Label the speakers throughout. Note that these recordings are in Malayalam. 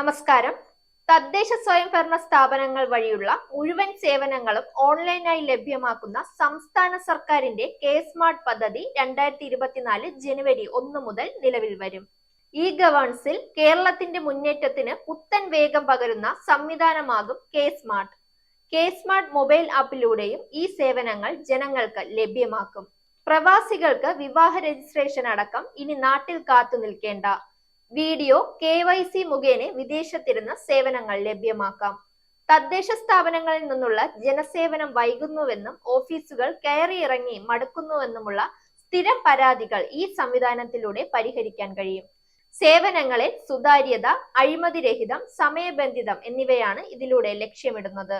Speaker 1: നമസ്കാരം. തദ്ദേശ സ്വയംഭരണ സ്ഥാപനങ്ങൾ വഴിയുള്ള മുഴുവൻ സേവനങ്ങളും ഓൺലൈനായി ലഭ്യമാക്കുന്ന സംസ്ഥാന സർക്കാരിന്റെ കെ സ്മാർട്ട് പദ്ധതി രണ്ടായിരത്തി ഇരുപത്തിനാല് ജനുവരി ഒന്ന് മുതൽ നിലവിൽ വരും. ഇ ഗവേൺസിൽ കേരളത്തിന്റെ മുന്നേറ്റത്തിന് പുത്തൻ വേഗം പകരുന്ന സംവിധാനമാകും K smart. K smart mobile ആപ്പിലൂടെയും ഈ സേവനങ്ങൾ ജനങ്ങൾക്ക് ലഭ്യമാക്കും. പ്രവാസികൾക്ക് വിവാഹ രജിസ്ട്രേഷൻ അടക്കം ഇനി നാട്ടിൽ കാത്തു നിൽക്കേണ്ട. വീഡിയോ കെ വൈ സി മുഖേന വിദേശത്തിരുന്ന് സേവനങ്ങൾ ലഭ്യമാക്കാം. തദ്ദേശ സ്ഥാപനങ്ങളിൽ നിന്നുള്ള ജനസേവനം വൈകുന്നുവെന്നും ഓഫീസുകൾ കയറി കയറിയിറങ്ങി മടുക്കുന്നുവെന്നുമുള്ള സ്ഥിരം പരാതികൾ ഈ സംവിധാനത്തിലൂടെ പരിഹരിക്കാൻ കഴിയും. സേവനങ്ങളിൽ സുതാര്യത അഴിമതിരഹിതം സമയബന്ധിതം എന്നിവയാണ് ഇതിലൂടെ ലക്ഷ്യമിടുന്നത്.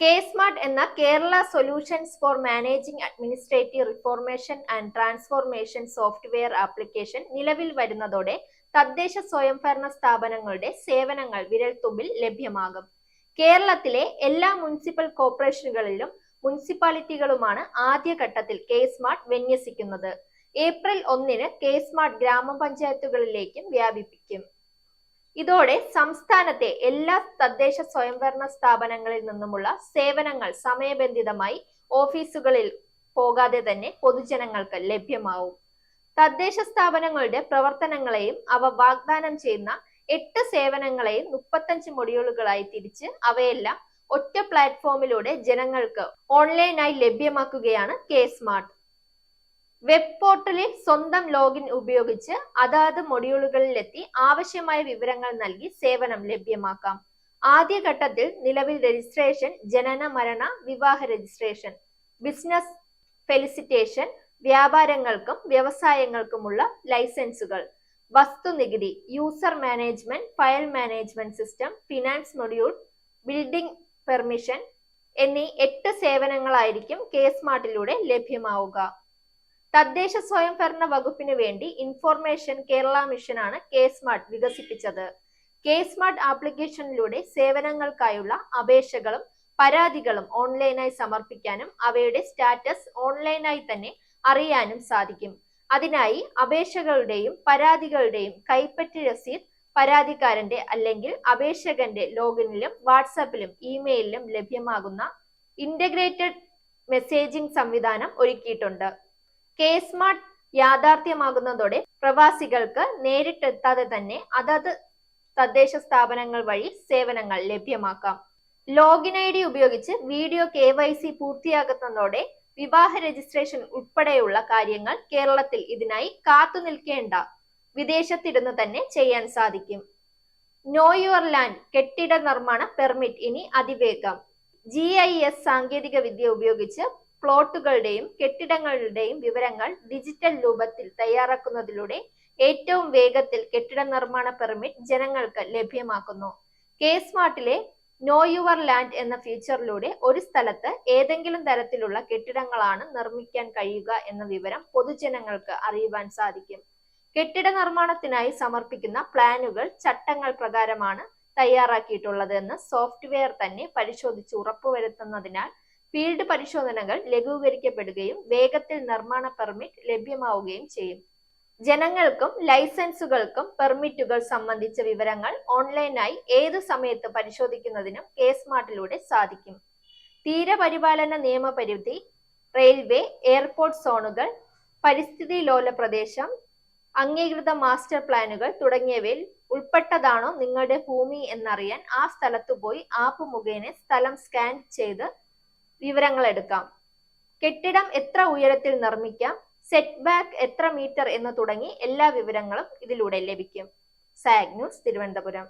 Speaker 1: കെ സ്മാർട്ട് എന്ന Kerala solutions for managing administrative reformation and transformation software application നിലവിൽ വരുന്നതോടെ തദ്ദേശ സ്വയംഭരണ സ്ഥാപനങ്ങളുടെ സേവനങ്ങൾ വിരൽത്തുമ്പിൽ ലഭ്യമാകും. കേരളത്തിലെ എല്ലാ മുനിസിപ്പൽ കോർപ്പറേഷനുകളിലും മുനിസിപ്പാലിറ്റികളുമാണ് ആദ്യഘട്ടത്തിൽ കെ സ്മാർട്ട് വിന്യസിക്കുന്നത്. ഏപ്രിൽ ഒന്നിന് കെ സ്മാർട്ട് ഗ്രാമപഞ്ചായത്തുകളിലേക്കും വ്യാപിപ്പിക്കും. ഇതോടെ സംസ്ഥാനത്തെ എല്ലാ തദ്ദേശ സ്വയംഭരണ സ്ഥാപനങ്ങളിൽ നിന്നുമുള്ള സേവനങ്ങൾ സമയബന്ധിതമായി ഓഫീസുകളിൽ പോകാതെ തന്നെ പൊതുജനങ്ങൾക്ക് ലഭ്യമാവും. തദ്ദേശ സ്ഥാപനങ്ങളുടെ പ്രവർത്തനങ്ങളെയും അവ വാഗ്ദാനം ചെയ്യുന്ന എട്ട് സേവനങ്ങളെയും മുപ്പത്തഞ്ച് മൊഡ്യൂളുകളായി തിരിച്ച് അവയെല്ലാം ഒറ്റ പ്ലാറ്റ്ഫോമിലൂടെ ജനങ്ങൾക്ക് ഓൺലൈനായി ലഭ്യമാക്കുകയാണ് കെ സ്മാർട്ട്. വെബ് പോർട്ടലിൽ സ്വന്തം ലോഗിൻ ഉപയോഗിച്ച് അതാത് മൊഡ്യൂളുകളിലെത്തി ആവശ്യമായ വിവരങ്ങൾ നൽകി സേവനം ലഭ്യമാക്കാം. ആദ്യഘട്ടത്തിൽ നിലവിൽ രജിസ്ട്രേഷൻ ജനന മരണ വിവാഹ രജിസ്ട്രേഷൻ ബിസിനസ് ഫെലിസിറ്റേഷൻ വ്യാപാരങ്ങൾക്കും വ്യവസായങ്ങൾക്കുമുള്ള ലൈസൻസുകൾ വസ്തുനികുതി user management file management system finance module building permission എന്നീ എട്ട് സേവനങ്ങളായിരിക്കും കെ സ്മാർട്ടിലൂടെ ലഭ്യമാവുക. തദ്ദേശ സ്വയംഭരണ വകുപ്പിന് വേണ്ടി ഇൻഫോർമേഷൻ കേരള മിഷനാണ് കെ സ്മാർട്ട് വികസിപ്പിച്ചത്. കെ സ്മാർട്ട് ആപ്ലിക്കേഷനിലൂടെ സേവനങ്ങൾക്കായുള്ള അപേക്ഷകളും പരാതികളും ഓൺലൈനായി സമർപ്പിക്കാനും അവയുടെ സ്റ്റാറ്റസ് ഓൺലൈനായി തന്നെ അറിയാനും സാധിക്കും. അതിനായി അപേക്ഷകളുടെയും പരാതികളുടെയും കൈപ്പറ്റി രസീത് പരാതിക്കാരന്റെ അല്ലെങ്കിൽ അപേക്ഷകന്റെ ലോഗിനിലും വാട്സാപ്പിലും ഇമെയിലിലും ലഭ്യമാകുന്ന ഇന്റഗ്രേറ്റഡ് മെസ്സേജിംഗ് സംവിധാനം ഒരുക്കിയിട്ടുണ്ട്. കെ സ്മാർട്ട് യാഥാർത്ഥ്യമാകുന്നതോടെ പ്രവാസികൾക്ക് നേരിട്ടെത്താതെ തന്നെ അതത് തദ്ദേശ സ്ഥാപനങ്ങൾ വഴി സേവനങ്ങൾ ലഭ്യമാക്കാം. ലോഗിൻ ഐ ഡി ഉപയോഗിച്ച് വീഡിയോ കെ വൈ സി പൂർത്തിയാകുന്നതോടെ വിവാഹ രജിസ്ട്രേഷൻ ഉൾപ്പെടെയുള്ള കാര്യങ്ങൾ കേരളത്തിൽ ഇതിനായി കാത്തു നിൽക്കേണ്ട വിദേശത്തിരുന്ന് തന്നെ ചെയ്യാൻ സാധിക്കും. നോ യുവർ ലാൻഡ് കെട്ടിട നിർമ്മാണ പെർമിറ്റ് ഇനി അതിവേഗം. ജി ഐ എസ് സാങ്കേതിക വിദ്യ ഉപയോഗിച്ച് പ്ലോട്ടുകളുടെയും കെട്ടിടങ്ങളുടെയും വിവരങ്ങൾ ഡിജിറ്റൽ രൂപത്തിൽ തയ്യാറാക്കുന്നതിലൂടെ ഏറ്റവും വേഗത്തിൽ കെട്ടിട നിർമ്മാണ പെർമിറ്റ് ജനങ്ങൾക്ക് ലഭ്യമാക്കുന്നു. കെ സ്മാർട്ടിലെ നോ യുവർ ലാൻഡ് എന്ന ഫീച്ചറിലൂടെ ഒരു സ്ഥലത്ത് ഏതെങ്കിലും തരത്തിലുള്ള കെട്ടിടങ്ങളാണ് നിർമ്മിക്കാൻ കഴിയുക എന്ന വിവരം പൊതുജനങ്ങൾക്ക് അറിയുവാൻ സാധിക്കും. കെട്ടിട നിർമ്മാണത്തിനായി സമർപ്പിക്കുന്ന പ്ലാനുകൾ ചട്ടങ്ങൾ പ്രകാരമാണ് തയ്യാറാക്കിയിട്ടുള്ളതെന്ന് സോഫ്റ്റ്വെയർ തന്നെ പരിശോധിച്ച് ഉറപ്പുവരുത്തുന്നതിനാൽ ഫീൽഡ് പരിശോധനകൾ ലഘൂകരിക്കപ്പെടുകയും വേഗത്തിൽ നിർമ്മാണ പെർമിറ്റ് ലഭ്യമാവുകയും ചെയ്യും. ജനങ്ങൾക്കും ലൈസൻസുകൾക്കും പെർമിറ്റുകൾ സംബന്ധിച്ച വിവരങ്ങൾ ഓൺലൈനായി ഏതു സമയത്ത് പരിശോധിക്കുന്നതിനും കെ സ്മാർട്ടിലൂടെ സാധിക്കും. തീരപരിപാലന നിയമപരിധി റെയിൽവേ എയർപോർട്ട് സോണുകൾ പരിസ്ഥിതി ലോല പ്രദേശം അംഗീകൃത മാസ്റ്റർ പ്ലാനുകൾ തുടങ്ങിയവയിൽ ഉൾപ്പെട്ടതാണോ നിങ്ങളുടെ ഭൂമി എന്നറിയാൻ ആ സ്ഥലത്ത് പോയി ആപ്പ് മുഖേന സ്ഥലം സ്കാൻ ചെയ്ത് വിവരങ്ങൾ എടുക്കാം കെട്ടിടം എത്ര ഉയരത്തിൽ നിർമ്മിക്കാം? സെറ്റ് ബാക്ക് എത്ര മീറ്റർ എന്ന് തുടങ്ങി എല്ലാ വിവരങ്ങളും ഇതിലൂടെ ലഭിക്കും. സാഗ് ന്യൂസ് തിരുവനന്തപുരം.